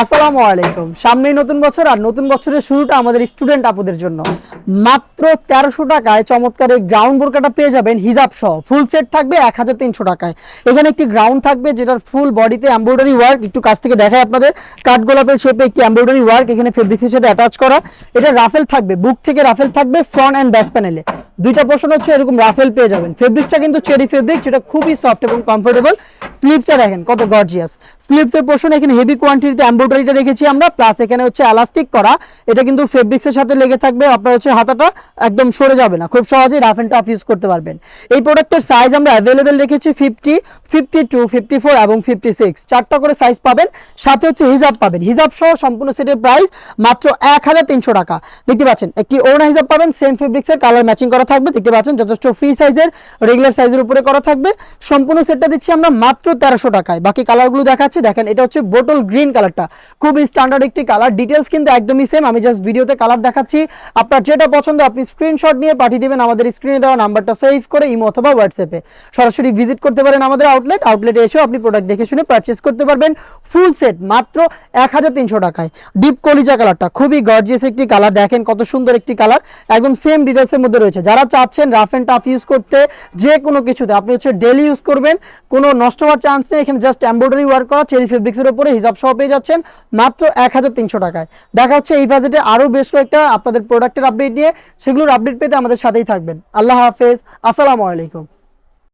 আসসালামু আলাইকুম। সামনেই নতুন বছর আর নতুন বছরের শুরুটা আমাদের স্টুডেন্ট আপুদের জন্য। মাত্র তেরোশো টাকায় চমৎকার এই গ্রাউন্ড বোরকাটা পেয়ে যাবেন হিজাব সহ। ফুল সেট থাকবে এক হাজার তিনশো টাকায়। এখানে একটি গ্রাউন্ড থাকবে যেটার ফুল বডিতে এমব্রয়ডারি ওয়ার্ক। একটু কাছ থেকে দেখায় আপনাদের। কাঠ গোলাপের শেপে একটি এমব্রয়ডারি ওয়ার্ক। এখানে ফেব্রিক্সের সাথে অ্যাটাচ করা। এটা রাফেল থাকবে। বুক থেকে রাফেল থাকবে ফ্রন্ট অ্যান্ড ব্যাক প্যানেলে দুইটা পোর্শন হচ্ছে এরকম রাফেল পেয়ে যাবেন। ফেব্রিকটা কিন্তু চেরি ফেব্রিক যেটা খুবই সফট এবং কমফোর্টেবল স্লিভটা দেখেন কত গর্জিয়াস স্লিভসের পোর্শন এখানে হেভি কোয়ান্টিটিতে এমব্রয়ডারিটা রেখেছি আমরা প্লাস এখানে হচ্ছে এলাস্টিক করা। এটা কিন্তু ফেব্রিক্সের সাথে লেগে থাকবে, আপনার হচ্ছে হাতাটা একদম সরে যাবে না, খুব সহজেই রাফ অ্যান্ড টাফ ইউজ করতে পারবেন। এই প্রোডাক্টের সাইজ আমরা অ্যাভেলেবেল রেখেছি fifty fifty two fifty four এবং ফিফটি সিক্স চারটা করে সাইজ পাবেন, সাথে হচ্ছে হিজাব পাবেন। হিজাব সহ সম্পূর্ণ সেটের প্রাইস মাত্র এক হাজার তিনশো টাকা। দেখতে পাচ্ছেন, একটি ওড়না হিজাব পাবেন সেম ফেব্রিক্সের কালার ম্যাচিং করা থাকবে। দেখতে পাচ্ছেন, যথেষ্ট ফ্রি সাইজের রেগুলার সাইজের উপরে করা থাকবে। সম্পূর্ণ সেটটা দিচ্ছি আমরা মাত্র তেরোশো টাকায়। বাকি কালারগুলো দেখাচ্ছি, দেখেন, এটা হচ্ছে বোটল গ্রিন কালারটা খুবই স্ট্যান্ডার্ড একটি কালার ডিটেলস কিন্তু একদমই সেম আমি জাস্ট ভিডিওতে কালার দেখাচ্ছি। আপনার যেটা পছন্দ, আপনি স্ক্রিনশট নিয়ে পাঠিয়ে দেবেন আমাদের স্ক্রিনে দেওয়া নাম্বারটা সেভ করে ইমো অথবা হোয়াটসঅ্যাপে সরাসরি ভিজিট করতে পারেন আমাদের আউটলেট আউটলেটে এসেও আপনি প্রোডাক্ট দেখে শুনে পারচেস করতে পারবেন ফুল সেট মাত্র এক হাজার তিনশো টাকায়। ডিপ কলিজা কালারটা খুবই গর্জিয়াস একটি কালার দেখেন কত সুন্দর একটি কালার একদম সেম ডিটেলসের মধ্যে রয়েছে। যারা চাচ্ছেন রাফ অ্যান্ড টাফ ইউজ করতে, যে কোনো কিছুতে, আপনি হচ্ছে ডেলি ইউজ করবেন। কোনো নষ্ট হওয়ার চান্স নেই। এখানে জাস্ট এমব্রয়ডারি ওয়ার্ক করা চেরি ফেব্রিক্সের উপরে হিসাব সহ পেয়ে যাচ্ছেন। মাত্র এক হাজার তিনশো টাকায়। দেখা হচ্ছে এই বাজেটে আরও বেশ কয়েকটা আপনাদের প্রোডাক্টের আপডেট নিয়ে। সেগুলোর আপডেট পেতে আমাদের সাথেই থাকবেন। আল্লাহ হাফেজ। আসসালামু আলাইকুম।